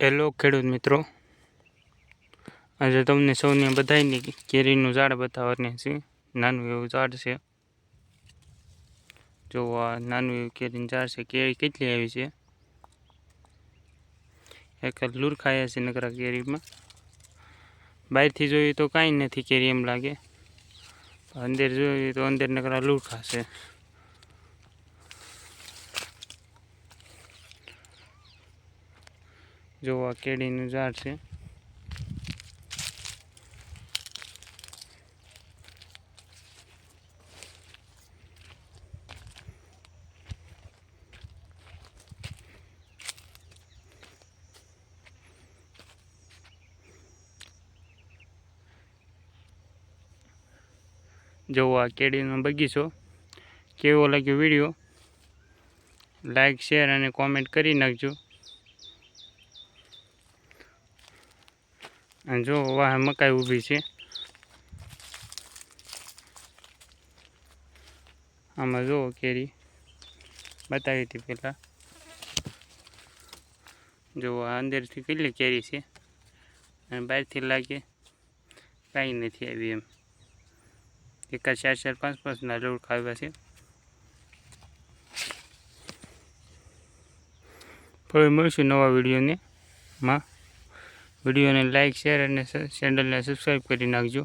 Hello ખેડૂત મિત્રો. આજે તમને સૌને બધાયની કેરીનું ઝાડ બતાવવાની છે. નાનું એવું ઝાડ છે. જો આ નાનું એવું કેરીનું ઝાડ છે, કેરી કેટલી આવી છે? એક લુરખાયા છે નકરા કેરીમાં. બહારથી જોઈએ તો કાંઈ નથી કેરી એમ લાગે. અંદર જોઈએ તો અંદર નકરા લુરખા છે. જો આ કેરીનું ઝાડ છે. જો આ કેરીનો બગીચો. કેવો લાગ્યો વીડિયો? લાઈક, શેર અને કોમેન્ટ કરી નાખજો. અને જો વાહ મકાઈ ઊભી છે. આમાં જુઓ કેરી બતાવી હતી પહેલાં. જો આ અંદરથી કેટલી કેરી છે? અને બહારથી લાગે કાંઈ નથી આવી એમ. એકાદ ચાર ચાર, પાંચ પાંચના રોડ ખાવ્યા છે. ફરી મળીશું નવા વિડીયોને માં. વિડીયોને લાઇક શેર અને ચેનલને સબસ્ક્રાઈબ કરી નાખજો.